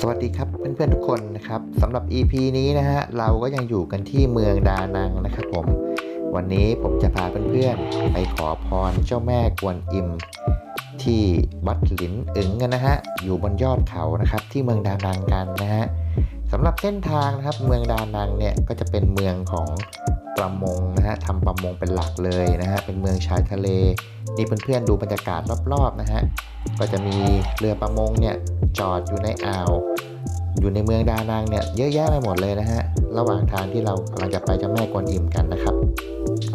สวัสดีครับเพื่อนๆทุกคนนะครับสำหรับ EP นี้นะฮะเราก็ยังอยู่กันที่เมืองดานังนะครับผม วันนี้ผมจะพาเพื่อนๆไปขอพรเจ้าแม่กวนอิม ที่วัดหลินอึงกันนะฮะอยู่บนยอดเขานะครับที่เมืองดานังกันนะฮะสำหรับเส้นทางนะครับเมืองดานังเนี่ยก็จะเป็นเมืองของ ประมงนะฮะทำประมงเป็นหลักเลยนะฮะเป็นเมืองชายทะเลนี่เพื่อนๆดูบรรยากาศรอบๆนะฮะก็จะมีเรือประมงเนี่ยจอดอยู่ในอ่าว อยู่ในเมืองดานังเนี่ยเยอะแยะไปหมดเลยนะฮะระหว่างทางที่เรากำลังจะไปเจ้าแม่กวนอิมกันนะครับ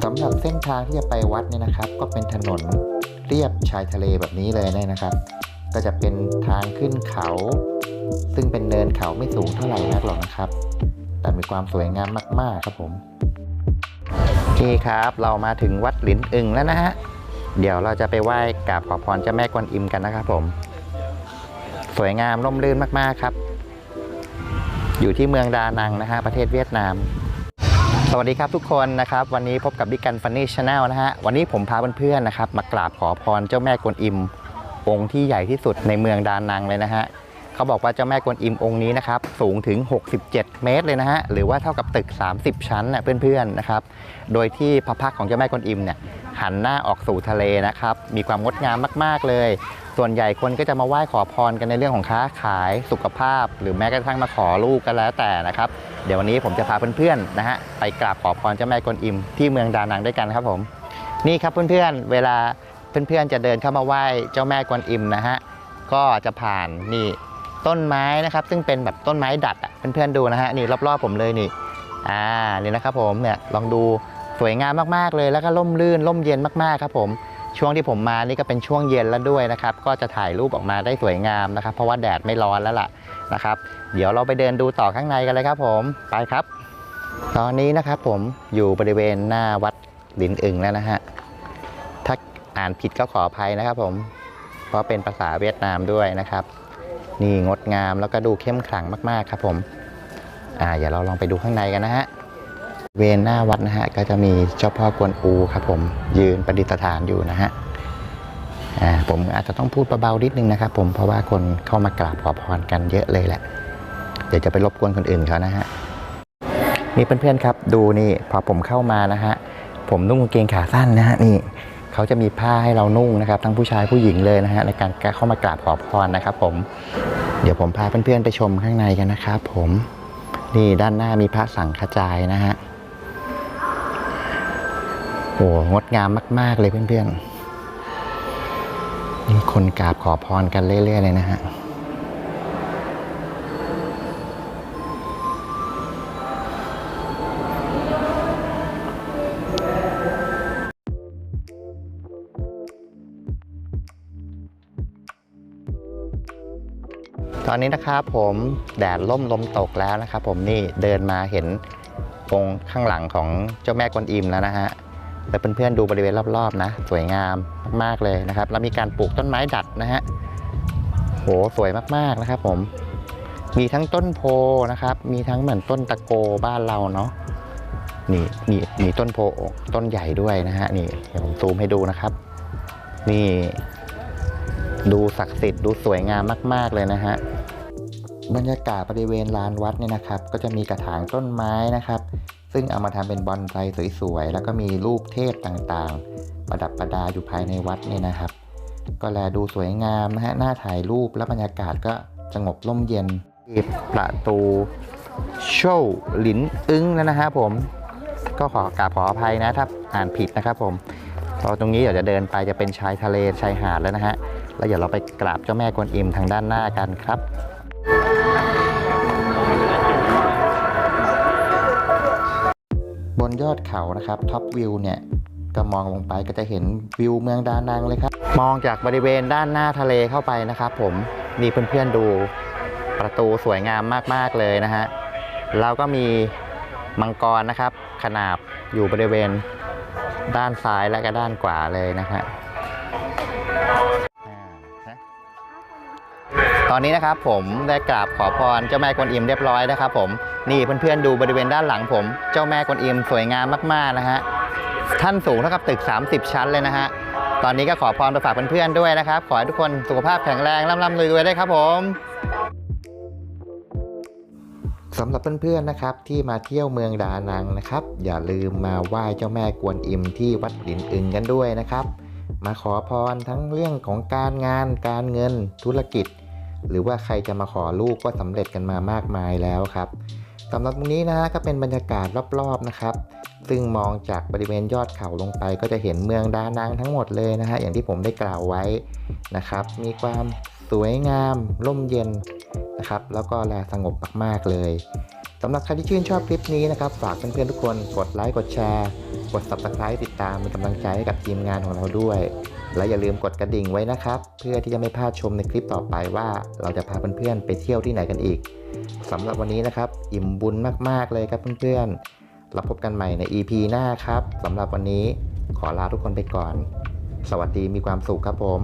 สำหรับเส้นทางที่จะไปวัดเนี่ยนะครับ ก็เป็นถนนเรียบชายทะเลแบบนี้เลยเนี่ยนะครับ ก็จะเป็นทางขึ้นเขา ซึ่งเป็นเนินเขาไม่สูงเท่าไหร่นักหรอกนะครับ แต่มีความสวยงามมากๆครับผม โอเคครับ เรามาถึงวัดหลินอึงแล้วนะฮะ เดี๋ยวเราจะไปไหว้กราบขอพรเจ้าแม่กวนอิมกันนะครับผม สวยงามร่มรื่นมากๆครับ อยู่ที่เมืองดานังนะฮะประเทศเวียดนาม สวัสดีครับทุกคนนะครับ วันนี้พบกับบิ๊กกันฟันนี่ชาแนลนะฮะ วันนี้ผมพาเพื่อนๆนะครับ มากราบขอพรเจ้าแม่กวนอิม องค์ที่ใหญ่ที่สุดในเมืองดานังเลยนะฮะ เขาบอกว่าเจ้าแม่กวนอิมองค์นี้นะครับสูงถึง 67 เมตรเลยนะฮะหรือว่าเท่ากับตึก 30 ชั้นนะเพื่อนๆนะครับโดยที่พระพักของเจ้าแม่กวนอิมเนี่ยหันหน้าออกสู่ทะเลนะครับมีความงดงามมากๆเลย ส่วนใหญ่คนก็จะมาไหว้ขอพรกันในเรื่องของค้าขายสุขภาพ หรือแม้กระทั่งมาขอลูกก็แล้วแต่นะครับ เดี๋ยววันนี้ผมจะพาเพื่อนๆนะฮะไปกราบขอพรเจ้าแม่กวนอิม ที่เมืองดานังด้วยกันครับผม นี่ครับเพื่อนๆเวลาเพื่อนๆจะเดินเข้ามาไหว้เจ้าแม่กวนอิมนะฮะก็จะผ่านนี่ ต้นไม้นะครับ ซึ่งเป็นแบบต้นไม้ดัดอะเพื่อนๆดูนะฮะนี่รอบๆผมเลยนี่อ่านี่นะครับผมเนี่ยลองดูสวยงามมากๆเลย แล้วก็ร่มรื่นร่มเย็นมากๆครับผมช่วงที่ผมมานี่ก็เป็นช่วงเย็นแล้วด้วยนะครับ ก็จะถ่ายรูปออกมาได้สวยงามนะครับ เพราะว่าแดดไม่ร้อนแล้วล่ะนะครับ เดี๋ยวเราไปเดินดูต่อข้างในกันเลยครับผมไปครับ ตอนนี้นะครับผมอยู่บริเวณหน้าวัดหลินอึงแล้วนะฮะถ้าอ่านผิดก็ขออภัยนะครับผม เพราะเป็นภาษาเวียดนามด้วยนะครับ นี่งดงามแล้วก็ดูเข้มขลังมากๆครับผมอ่าเดี๋ยวเราลองไปดูข้างในกันนะฮะเวนหน้าวัดนะฮะก็จะมีเจ้าพ่อกวนอูครับผมยืนประดิษฐานอยู่นะฮะอ่าผมอาจจะต้องพูดเบาๆนิดนึงนะครับผมเพราะว่าคนเข้ามากราบขอพรกันเยอะเลยแหละ เดี๋ยวจะไปรบกวนคนอื่นเขานะฮะนี่เพื่อนๆครับดูนี่พอผมเข้ามานะฮะผมนุ่งกางเกงขาสั้นนะฮะนี่เขาจะมีผ้าให้เรานุ่งนะครับ ทั้งผู้ชายผู้หญิงเลยนะฮะในการเข้ามากราบขอพรนะครับ ผม เดี๋ยวผมพาเพื่อนๆไปชมข้างในกันนะครับผมนี่ด้านหน้ามีพระสังฆจายนะฮะโอ้งดงามมากๆเลยเพื่อนๆนี่คนกราบขอพรกันเรื่อยๆเลยนะฮะ อนนี้นะครับผมแดดล่มลมตกแล้วนะครับผมนี่เดินมาเห็นองค์ข้างหลังของเจ้าแม่กวนอิมแล้วนะฮะแล้วเพื่อนๆดูบริเวณรอบๆนะ สวยงามมากๆเลยนะครับ แล้วมีการปลูกต้นไม้ดัดนะฮะโหสวยมากๆนะครับผมมีทั้งต้นโพนะครับ มีทั้งเหมือนต้นตะโกบ้านเราเนาะนี่มีมีต้นโพต้นใหญ่ด้วยนะฮะนี่เดี๋ยวผมซูมให้ดูนะครับ นี่ ดูศักดิ์สิทธิ์ดูสวยงามมาก ๆเลยนะฮะ บรรยากาศบริเวณลานวัดเนี่ยนะครับ ก็จะมีกระถางต้นไม้นะครับ ซึ่งเอามาทำเป็นบอนไซสวยๆ แล้วก็มีรูปเทพต่างๆ ประดับประดาอยู่ภายในวัดเนี่ยนะครับ ก็แลดูสวยงามนะฮะน่าถ่ายรูปและบรรยากาศก็สงบร่มเย็นที่ประตูโชวหลินอึ้งแล้วนะฮะผม ก็ขอกราบขออภัยนะถ้าอ่านผิดนะครับผมพราะตรงนี้เดี๋ยวจะเดินไปจะเป็นชายทะเลชายหาดแล้วนะฮะแล้วเดี๋ยวเราไปกราบเจ้าแม่กวนอิมทางด้านหน้ากันครับ นยอดเขานะครับท็อปวิวเนี่ยก็มองลงไปก็จะเห็นวิวเมืองดานังเลยครับ มองจากบริเวณด้านหน้าทะเลเข้าไปนะครับผมนี่เพื่อนๆดูประตูสวยงามมากๆเลยนะฮะแล้วก็มีมังกรนะครับ ขนาบอยู่บริเวณด้านซ้ายและก็ด้านขวาเลยนะฮะ ตอนนี้นะครับผมได้กราบขอพรเจ้าแม่กวนอิมเรียบร้อยนะครับผมนี่เพื่อนๆดูบริเวณด้านหลังผม เจ้าแม่กวนอิมสวยงามมากๆนะฮะท่านสูงเท่ากับตึก 30 ชั้นเลยนะฮะตอนนี้ก็ขอพรไปฝากเพื่อนๆด้วยนะครับ ขอให้ทุกคนสุขภาพแข็งแรงร่ำๆรวยๆได้ครับผมสำหรับเพื่อนๆนะครับที่มาเที่ยวเมืองดานังนะครับ อย่าลืมมาไหว้เจ้าแม่กวนอิมที่วัดหลินอึงกันด้วยนะครับ มาขอพรทั้งเรื่องของการงานการเงินธุรกิจ หรือว่าใครจะมาขอลูกก็สำเร็จกันมามากมายแล้วครับสำหรับตรงนี้นะฮะก็เป็นบรรยากาศรอบๆนะครับ ซึ่งมองจากบริเวณยอดเขาลงไป ก็จะเห็นเมืองดานังทั้งหมดเลยนะฮะอย่างที่ผมได้กล่าวไว้นะครับ มีความสวยงามร่มเย็นนะครับ แล้วก็แลสงบมากๆเลย สำหรับใครที่ชื่นชอบคลิปนี้นะครับฝากเพื่อนๆทุกคนกดไลค์กดแชร์กด subscribe ติดตามเป็นกำลังใจให้กับทีมงานของเราด้วย และอย่าลืมกดกระดิ่งไว้นะครับ เพื่อที่จะไม่พลาดชมในคลิปต่อไปว่า เราจะพาเพื่อนๆไปเที่ยวที่ไหนกันอีกสำหรับวันนี้นะครับ อิ่มบุญมากๆเลยครับเพื่อนๆเราพบกันใหม่ใน EP หน้าครับสำหรับวันนี้ขอลาทุกคนไปก่อน สวัสดีมีความสุขครับผม